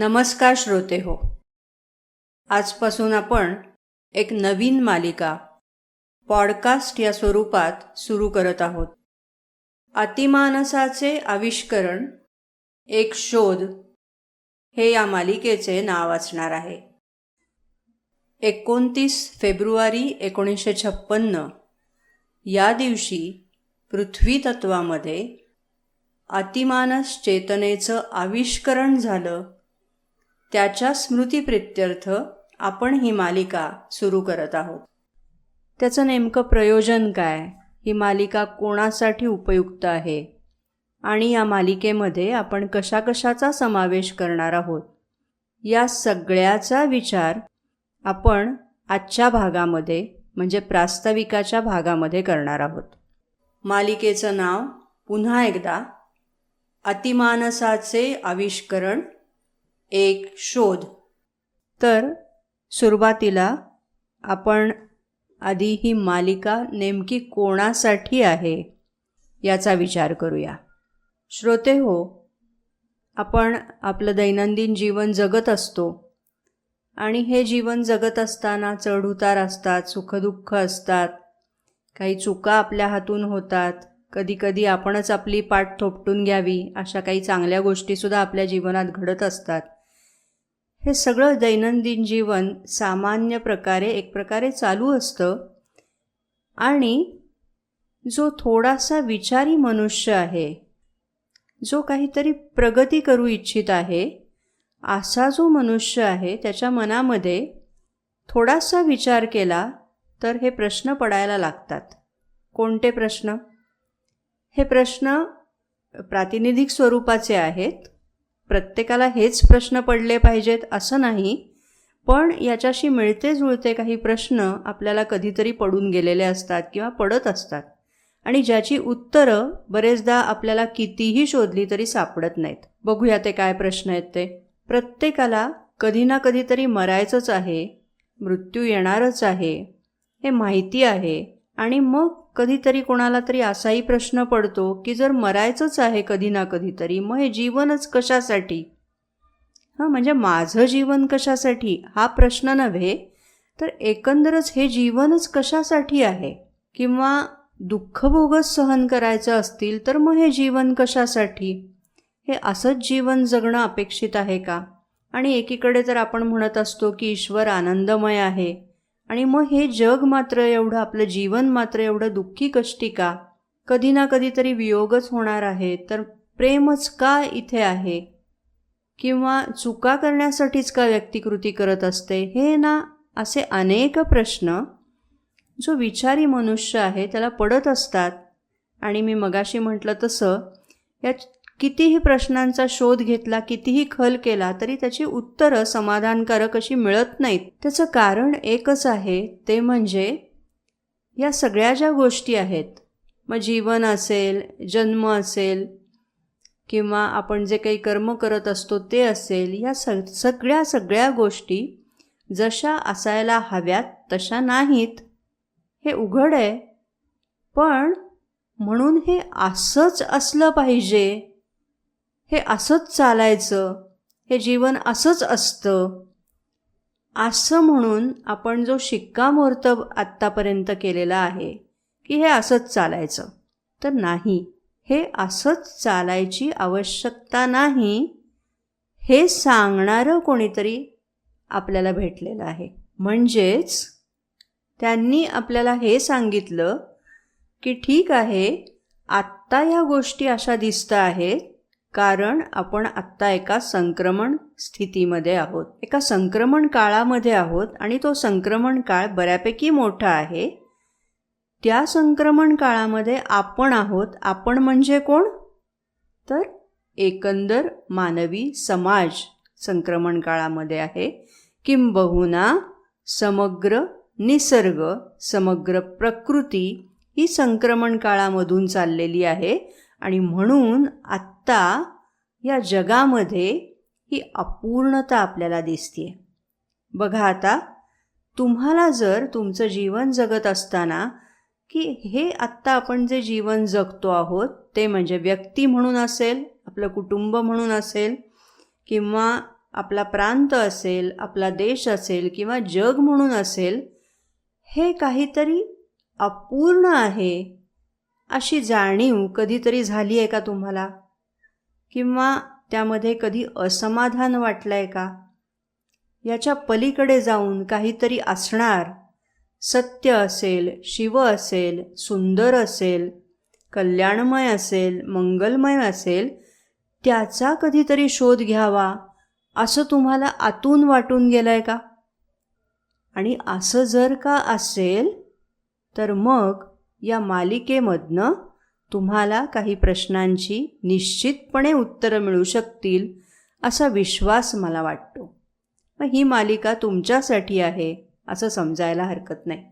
नमस्कार श्रोते हो. आजपासून आपण एक नवीन मालिका पॉडकास्ट या स्वरूपात सुरू करत आहोत. अतिमानसाचे आविष्करण एक शोध हे या मालिकेचे नाव असणार आहे. एकोणतीस फेब्रुवारी एकोणीसशे छप्पन्न या दिवशी पृथ्वी तत्वामध्ये अतिमानस चेतनेचं आविष्करण झालं. त्याच्या स्मृतीप्रित्यर्थ आपण ही मालिका सुरू करत आहोत. त्याचं नेमकं प्रयोजन काय? ही मालिका कोणासाठी उपयुक्त आहे? आणि या मालिकेमध्ये आपण कशाकशाचा समावेश करणार आहोत? या सगळ्याचा विचार आपण आजच्या भागामध्ये म्हणजे प्रास्ताविकाच्या भागामध्ये करणार आहोत. मालिकेचं नाव पुन्हा एकदा अतिमानसाचे आविष्करण एक शोध. तर सुरुवातीला आपण आधी ही मालिका नेमकी कोणासाठी आहे याचा विचार करूया. श्रोते हो आपण आपलं दैनंदिन जीवन जगत असतो आणि हे जीवन जगत असताना चढउतार असतात सुखदुःख असतात काही चुका आपल्या हातून होतात कधीकधी आपणच आपली पाठ थोपटून घ्यावी अशा काही चांगल्या गोष्टीसुद्धा आपल्या जीवनात घडत असतात. हे सगळं दैनंदिन जीवन सामान्य प्रकारे एक प्रकारे चालू असतं. आणि जो थोडासा विचारी मनुष्य आहे जो काहीतरी प्रगती करू इच्छित आहे असा जो मनुष्य आहे त्याच्या मनामध्ये थोडासा विचार केला तर हे प्रश्न पडायला लागतात. कोणते प्रश्न? हे प्रश्न प्रातिनिधिक स्वरूपाचे आहेत. प्रत्येकाला हेच प्रश्न पडले पाहिजेत असं नाही पण याच्याशी मिळते जुळते काही प्रश्न आपल्याला कधीतरी पडून गेलेले असतात किंवा पडत असतात. आणि ज्याची उत्तरं बरेचदा आपल्याला कितीही शोधली तरी सापडत नाहीत. बघूया ते काय प्रश्न आहेत ते. प्रत्येकाला कधी ना कधीतरी मरायचंच आहे मृत्यू येणारच आहे हे माहिती आहे आणि मग कधीतरी कोणाला तरी असाही प्रश्न पडतो की जर मरायचंच आहे कधी ना कधीतरी मग हे जीवनच कशासाठी? हां म्हणजे माझं जीवन कशासाठी? हा प्रश्न नव्हे तर एकंदरच हे जीवनच कशासाठी आहे? किंवा दुःखभोगच सहन करायचं असतील तर मग हे जीवन कशासाठी? हे असंच जीवन जगणं अपेक्षित आहे का? आणि एकीकडे जर आपण म्हणत असतो की ईश्वर आनंदमय आहे आणि मग हे जग मात्र एवढं आपलं जीवन मात्र एवढं दुःखी कष्टी का? कधी ना कधीतरी वियोगच होणार आहे. तर प्रेमच का इथे आहे? किंवा चुका करण्यासाठीच का व्यक्तिकृती करत असते? हे ना असे अनेक प्रश्न जो विचारी मनुष्य आहे त्याला पडत असतात. आणि मी मगाशी म्हटलं तसं या कितीही प्रश्नांचा शोध घेतला कितीही खल केला तरी त्याची उत्तरं समाधानकारक अशी मिळत नाहीत. त्याचं कारण एकच आहे ते म्हणजे या सगळ्या ज्या गोष्टी आहेत मग जीवन असेल जन्म असेल किंवा आपण जे काही कर्म करत असतो ते असेल या स सगळ्या सगळ्या गोष्टी जशा असायला हव्यात तशा नाहीत. हे उघड आहे. पण म्हणून हे असंच असलं पाहिजे. हे असंच चालायचं हे जीवन असंच असतं. असं म्हणून आपण जो शिक्कामोर्तब आत्तापर्यंत केलेला आहे की हे असंच चालायचं. तर नाही हे असंच चालायची आवश्यकता नाही हे सांगणारं कोणीतरी आपल्याला भेटलेलं आहे. म्हणजेच त्यांनी आपल्याला हे सांगितलं की ठीक आहे आत्ता या गोष्टी अशा दिसत आहेत कारण आपण आत्ता एका संक्रमण स्थितीमध्ये आहोत. एका संक्रमण काळामध्ये आहोत आणि तो संक्रमण काळ बऱ्यापैकी मोठा आहे. त्या संक्रमण काळामध्ये आपण आहोत. आपण म्हणजे कोण? तर एकंदर मानवी समाज संक्रमण काळामध्ये आहे. किंबहुना समग्र निसर्ग समग्र प्रकृती ही संक्रमण काळामधून चाललेली आहे. आणि म्हणून आत्ता या जगामध्ये ही अपूर्णता आपल्याला दिसते बघा आता तुम्हाला जर तुमचं जीवन जगत असताना की हे आत्ता आपण जे जीवन जगतो आहोत ते म्हणजे व्यक्ती म्हणून असेल आपलं कुटुंब म्हणून असेल किंवा आपला प्रांत असेल आपला देश असेल किंवा जग म्हणून असेल हे काहीतरी अपूर्ण आहे अशी जाणीव कधीतरी झाली आहे का तुम्हाला? किंवा त्यामध्ये कधी असमाधान वाटलं आहे का? याच्या पलीकडे जाऊन काहीतरी असणार. सत्य असेल शिव असेल सुंदर असेल कल्याणमय असेल मंगलमय असेल त्याचा कधीतरी शोध घ्यावा. असं तुम्हाला आतून वाटून गेलं आहे का? आणि असं जर का असेल तर मग या मालिकेमधनं तुम्हाला काही प्रश्नांची निश्चितपणे उत्तरं मिळू शकतील असा विश्वास मला वाटतो. मग ही मालिका तुमच्यासाठी आहे असं समजायला हरकत नाही.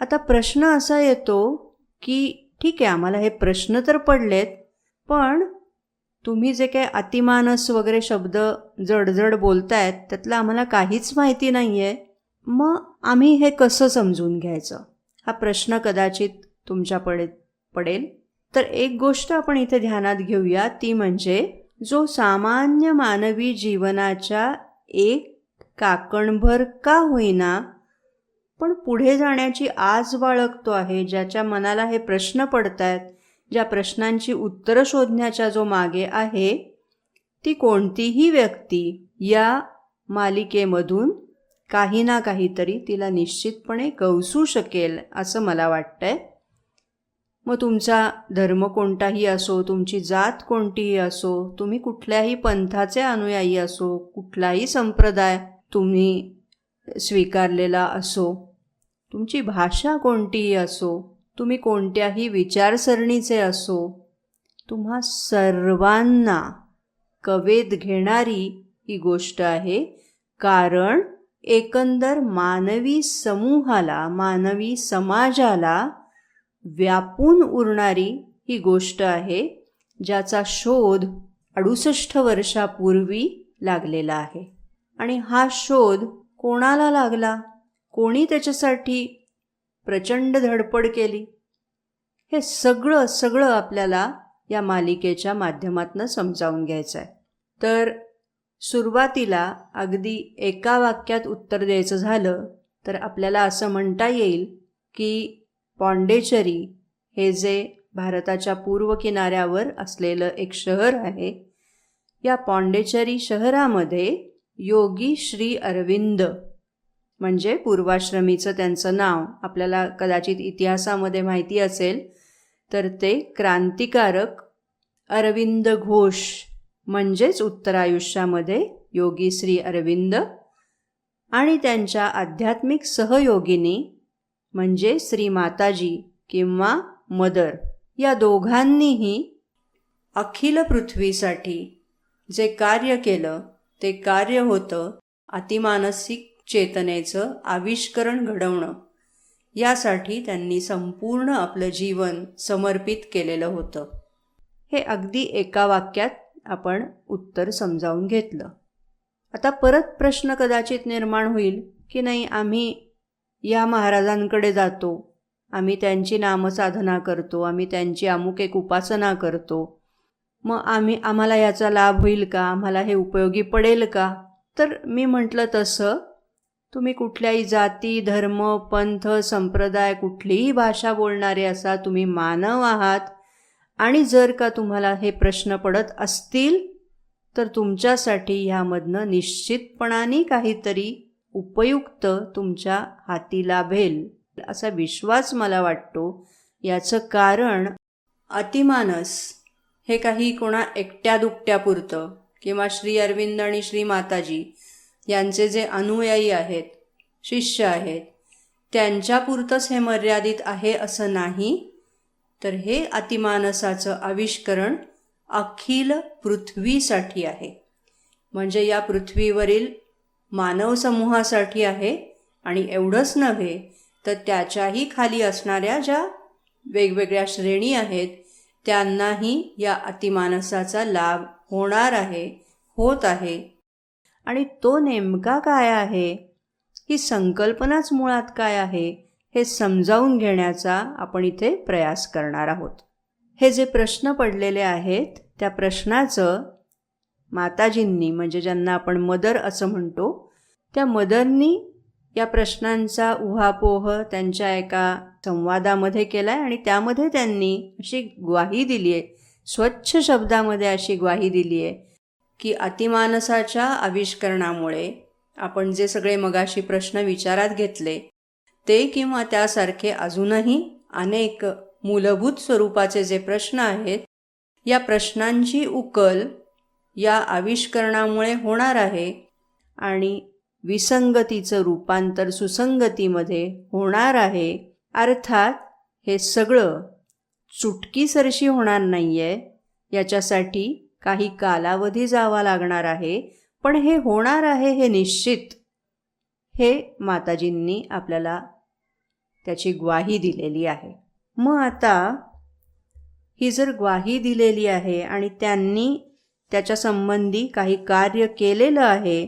आता प्रश्न असा येतो की ठीक आहे आम्हाला हे प्रश्न तर पडलेत पण तुम्ही जे काही अतिमानस वगैरे शब्द जडजड बोलतायत त्यातलं आम्हाला काहीच माहिती नाही आहे मग आम्ही हे कसं समजून घ्यायचं? हा प्रश्न कदाचित तुमच्या पडे पडेल. तर एक गोष्ट आपण इथे ध्यानात घेऊया ती म्हणजे जो सामान्य मानवी जीवनाच्या एक काकणभर का होईना पण पुढे जाण्याची आज बाळगतो आहे ज्याच्या मनाला हे प्रश्न पडत आहेत ज्या प्रश्नांची उत्तरं शोधण्याच्या जो मागे आहे ती कोणतीही व्यक्ती या मालिकेमधून काही ना काहीतरी तिला निश्चितपणे कवसू शकेल असं मला वाटतंय. मग तुमचा धर्म कोणताही असो तुमची जात कोणतीही असो तुम्ही कुठल्याही पंथाचे अनुयायी असो कुठलाही संप्रदाय तुम्ही स्वीकारलेला असो तुमची भाषा कोणतीही असो तुम्ही कोणत्याही विचारसरणीचे असो तुम्हा सर्वांना कवेत घेणारी ही गोष्ट आहे. कारण एकंदर मानवी समूहाला मानवी समाजाला व्यापून उरणारी ही गोष्ट आहे ज्याचा शोध अडुसष्ट वर्षापूर्वी लागलेला आहे. आणि हा शोध कोणाला लागला? कोणी त्याच्यासाठी प्रचंड धडपड केली? हे सगळं सगळं आपल्याला या मालिकेच्या माध्यमातून समजावून घ्यायचं आहे तर सुरुवातीला अगदी एका वाक्यात उत्तर द्यायचं झालं तर आपल्याला असं म्हणता येईल की पॉंडेचरी हे जे भारताच्या पूर्व किनाऱ्यावर असलेलं एक शहर आहे या पॉंडेचरी शहरामध्ये योगी श्री अरविंद म्हणजे पूर्वाश्रमीचं त्यांचं नाव. आपल्याला कदाचित इतिहासामध्ये माहिती असेल तर ते क्रांतिकारक अरविंद घोष म्हणजेच उत्तरायुष्यामध्ये योगी श्री अरविंद आणि त्यांच्या आध्यात्मिक सहयोगिनी म्हणजे श्री माताजी किंवा मदर या दोघांनीही अखिल पृथ्वीसाठी जे कार्य केलं ते कार्य होतं अतिमानसिक चेतनेचं आविष्करण घडवणं. यासाठी त्यांनी संपूर्ण आपलं जीवन समर्पित केलेलं होतं. हे अगदी एका वाक्यात आपण उत्तर समजावून घेतलं. आता परत प्रश्न कदाचित निर्माण होईल की नाही आम्ही या महाराजांकडे जातो. आम्ही त्यांची नामसाधना करतो. आम्ही त्यांची अमुक एक उपासना करतो. मग आम्ही आम्हाला याचा लाभ होईल का? आम्हाला हे उपयोगी पडेल का? तर मी म्हटलं तसं. तुम्ही कुठल्याही जाती धर्म पंथ संप्रदाय कुठलीही भाषा बोलणारे असा तुम्ही मानव आहात. आणि जर का तुम्हाला हे प्रश्न पडत असतील तर तुमच्यासाठी ह्यामधनं निश्चितपणाने काहीतरी उपयुक्त तुमच्या हाती लाभेल असा विश्वास मला वाटतो. याचं कारण अतिमानस. हे काही कोणा एकट्या दुपट्यापुरतं किंवा श्री अरविंद आणि श्री माताजी यांचे जे अनुयायी आहेत शिष्य आहेत त्यांच्यापुरतंच हे मर्यादित आहे असं नाही? तर हे अतिमानसाचं आविष्करण अखिल पृथ्वीसाठी आहे. म्हणजे या पृथ्वीवरील मानव समूहासाठी आहे आणि एवढंच नव्हे तर त्याच्याही खाली असणाऱ्या ज्या वेगवेगळ्या श्रेणी आहेत त्यांनाही या अतिमानसाचा लाभ होणार आहे होत आहे. आणि तो नेमका काय आहे? ही संकल्पनाच मुळात काय आहे? हे समजावून घेण्याचा आपण इथे प्रयास करणार आहोत. हे जे प्रश्न पडलेले आहेत त्या प्रश्नाचं माताजींनी म्हणजे ज्यांना आपण मदर असं म्हणतो त्या मदरनी या प्रश्नांचा उहापोह त्यांच्या एका संवादामध्ये केला आहे आणि त्यामध्ये त्यांनी अशी ग्वाही दिली आहे स्वच्छ शब्दामध्ये अशी ग्वाही दिली आहे की अतिमानसाच्या आविष्करणामुळे आपण जे सगळे मगाशी प्रश्न विचारात घेतले ते किंवा त्यासारखे अजूनही अनेक मूलभूत स्वरूपाचे जे प्रश्न आहेत या प्रश्नांची उकल या आविष्करणामुळे होणार आहे आणि विसंगतीचं रूपांतर सुसंगतीमध्ये होणार आहे. अर्थात हे सगळं चुटकीसरशी होणार नाही आहे याच्यासाठी काही कालावधी जावा लागणार आहे. पण हे होणार आहे हे निश्चित. हे माताजींनी आपल्याला त्याची ग्वाही दिलेली आहे. मग आता ही जर ग्वाही दिलेली आहे आणि त्यांनी त्याच्या संबंधी काही कार्य केलेलं आहे.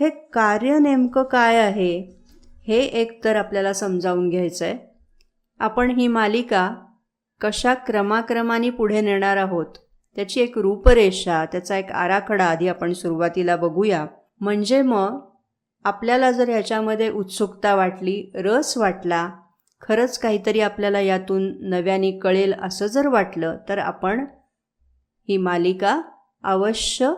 हे कार्य नेमकं काय आहे? हे एक तर आपल्याला समजावून घ्यायचं आहे आपण ही मालिका कशा क्रमाक्रमाने पुढे नेणार आहोत? त्याची एक रूपरेषा त्याचा एक आराखडा आधी आपण सुरुवातीला बघूया. म्हणजे मग आपल्याला जर याच्यामध्ये उत्सुकता वाटली रस वाटला खरंच काहीतरी आपल्याला यातून नव्याने कळेल असं जर वाटलं तर आपण ही मालिका अवश्य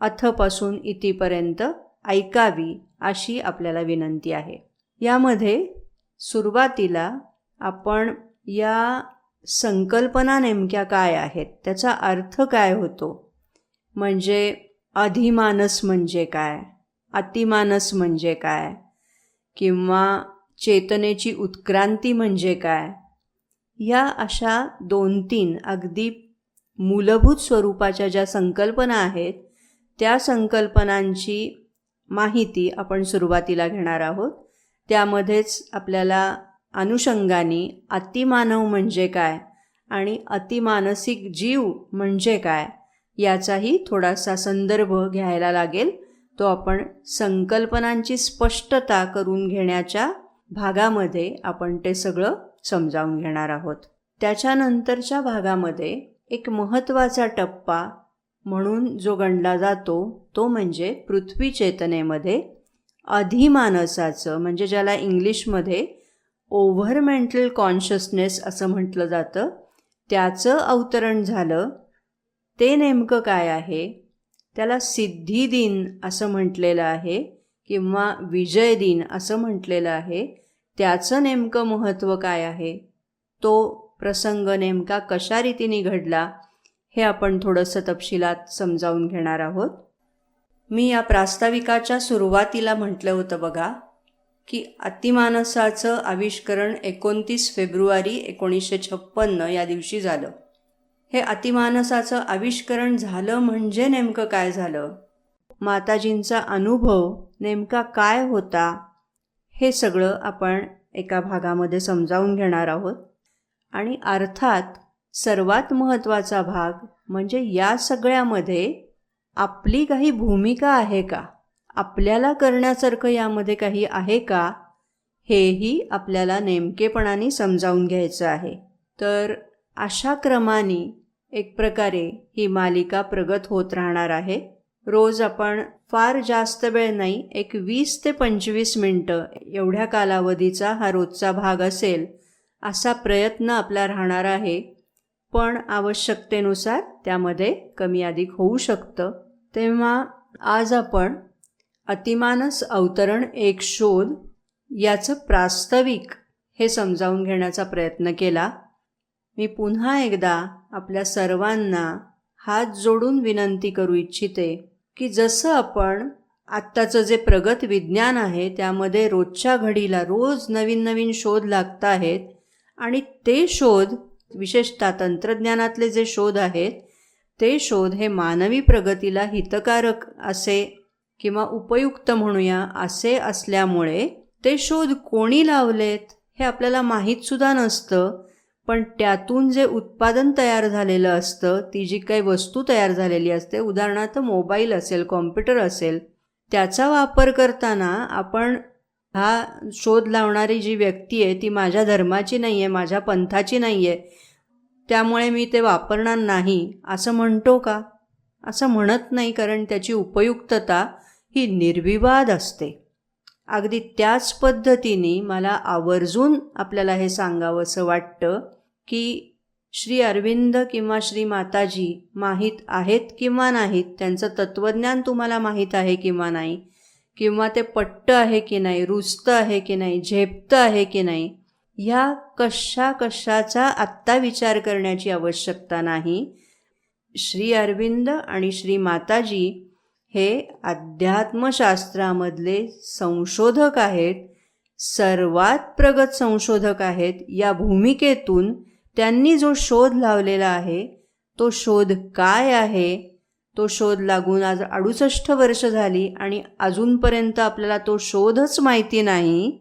अथपासून इथेपर्यंत ऐकावी अशी आपल्याला विनंती आहे. यामध्ये सुरुवातीला आपण या संकल्पना नेमक्या काय आहेत त्याचा अर्थ काय होतो? म्हणजे अधिमानस म्हणजे काय? अतिमानस म्हणजे काय? किंवा चेतनेची उत्क्रांती म्हणजे काय? या अशा दोन तीन अगदी मूलभूत स्वरूपाच्या ज्या संकल्पना आहेत त्या संकल्पनांची माहिती आपण सुरुवातीला घेणार आहोत. त्यामध्येच आपल्याला अनुषंगाने अतिमानव म्हणजे काय आणि अतिमानसिक जीव म्हणजे काय याचाही थोडासा संदर्भ घ्यायला लागेल. तो आपण संकल्पनांची स्पष्टता करून घेण्याच्या भागामध्ये आपण ते सगळं समजावून घेणार आहोत. त्याच्यानंतरच्या भागामध्ये एक महत्त्वाचा टप्पा म्हणून जो गणला जातो तो म्हणजे पृथ्वी चेतनेमध्ये अधिमानसाचं म्हणजे ज्याला इंग्लिशमध्ये ओव्हरमेंटल कॉन्शियसनेस असं म्हटलं जातं त्याचं अवतरण झालं. ते नेमकं काय आहे? त्याला सिद्धी दिन असं म्हटलेलं आहे किंवा विजय दिन असं म्हटलेलं आहे. त्याचं नेमकं महत्त्व काय आहे? तो प्रसंग नेमका कशा रीतीने घडला हे आपण थोडंसं तपशिलात समजावून घेणार आहोत. मी या प्रास्ताविकाच्या सुरुवातीला म्हटलं होतं बघा की अतिमानसाचं आविष्करण एकोणतीस फेब्रुवारी एकोणीसशे छप्पन्न या दिवशी झालं. हे अतिमानसाचं आविष्करण झालं म्हणजे नेमकं काय झालं? माताजींचा अनुभव नेमका काय होता? हे सगळं आपण एका भागामध्ये समजावून घेणार आहोत. आणि अर्थात सर्वात महत्त्वाचा भाग म्हणजे या सगळ्यामध्ये आपली काही भूमिका आहे का? आपल्याला करण्यासारखं यामध्ये काही आहे का? हेही आपल्याला नेमकेपणाने समजावून घ्यायचं आहे. तर अशा क्रमाने एक प्रकारे ही मालिका प्रगत होत राहणार आहे. रोज आपण फार जास्त वेळ नाही एक वीस ते पंचवीस मिनटं एवढ्या कालावधीचा हा रोजचा भाग असेल असा प्रयत्न आपला राहणार आहे. पण आवश्यकतेनुसार त्यामध्ये कमी अधिक होऊ शकतं. तेव्हा आज आपण अतिमानस अवतरण एक शोध याचं प्रास्ताविक हे समजावून घेण्याचा प्रयत्न केला. मी पुन्हा एकदा आपल्या सर्वांना हात जोडून विनंती करू इच्छिते की जसं आपण आत्ताचं जे प्रगत विज्ञान आहे त्यामध्ये रोजच्या घडीला रोज नवीन नवीन शोध लागत आहेत आणि ते शोध विशेषतः तंत्रज्ञानातले जे शोध आहेत ते शोध हे मानवी प्रगतीला हितकारक असे किंवा उपयुक्त म्हणूया असे असल्यामुळे ते शोध कोणी लावलेत हे आपल्याला माहीतसुद्धा नसतं पण त्यातून जे उत्पादन तयार झालेलं असतं ती जी काही वस्तू तयार झालेली असते उदाहरणार्थ मोबाईल असेल कॉम्प्युटर असेल त्याचा वापर करताना आपण हा शोध लावणारी जी व्यक्ती आहे ती माझ्या धर्माची नाही आहे माझ्या पंथाची नाही आहे त्यामुळे मी ते वापरणार नाही. असं म्हणतो का? असं म्हणत नाही कारण त्याची उपयुक्तता ही निर्विवाद असते. अगदी त्याच पद्धतीने मला आवर्जून आपल्याला हे सांगावंसं वाटतं की श्री अरविंद किंवा श्री माताजी माहीत आहेत किंवा नाहीत त्यांचं तत्त्वज्ञान तुम्हाला माहीत आहे किंवा नाही किंवा ते पट्ट आहे की नाही रुजतं आहे की नाही झेपतं आहे की नाही ह्या कशा कशाचा आत्ता विचार करण्याची आवश्यकता नाही. श्री अरविंद आणि श्री माताजी हे अध्यात्मशास्त्रामधले संशोधक आहेत सर्वात प्रगत संशोधक आहेत. या भूमिकेतून त्यांनी जो शोध लावलेला आहे तो शोध काय आहे? तो शोध लागून आज अडुसष्ट वर्ष झाली आणि अजूनपर्यंत आपल्याला तो शोधच माहिती नाही.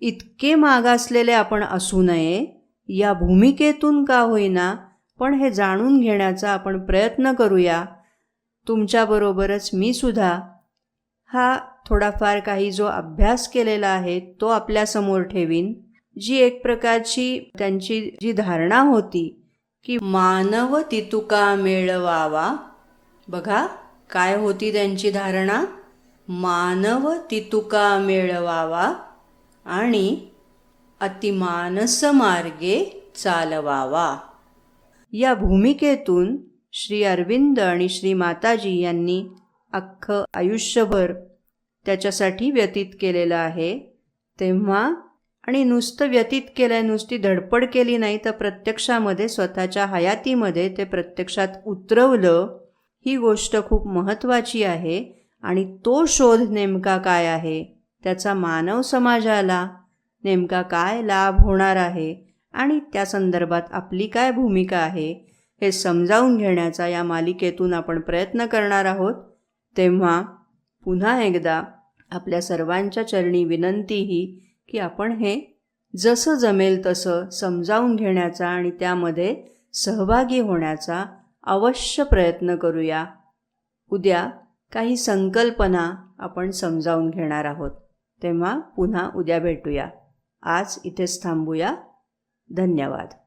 इतके मागासलेले आपण असू नये या भूमिकेतून का होईना पण हे जाणून घेण्याचा आपण प्रयत्न करूया. तुमच्याबरोबरच मी सुद्धा. हा थोडाफार काही जो अभ्यास केलेला आहे तो आपल्यासमोर ठेवीन. जी एक प्रकारची त्यांची जी धारणा होती की मानव तितुका मिळवावा बघा काय होती त्यांची धारणा? मानव तितुका मिळवावा आणि अतिमानस मार्गे चालवावा. या भूमिकेतून श्री अरविंद आणि श्री माताजी यांनी अख्खं आयुष्यभर त्याच्यासाठी व्यतीत केलेलं आहे. तेव्हा आणि नुसतं व्यतीत केलं आहे नुसती धडपड केली नाही तर प्रत्यक्षामध्ये स्वतःच्या हयातीमध्ये ते प्रत्यक्षात उतरवलं ही गोष्ट खूप महत्त्वाची आहे आणि तो शोध नेमका काय आहे? त्याचा मानव समाजाला नेमका काय लाभ होणार आहे? आणि त्या संदर्भात आपली काय भूमिका आहे? हे समजावून घेण्याचा या मालिकेतून आपण प्रयत्न करणार आहोत. तेव्हा पुन्हा एकदा आपल्या सर्वांच्या चरणी विनंती ही की आपण हे जसं जमेल तसं समजावून घेण्याचा आणि त्यामध्ये सहभागी होण्याचा अवश्य प्रयत्न करूया. उद्या काही संकल्पना आपण समजावून घेणार आहोत. तेव्हा पुन्हा उद्या भेटूया. आज इथेच थांबूया. धन्यवाद.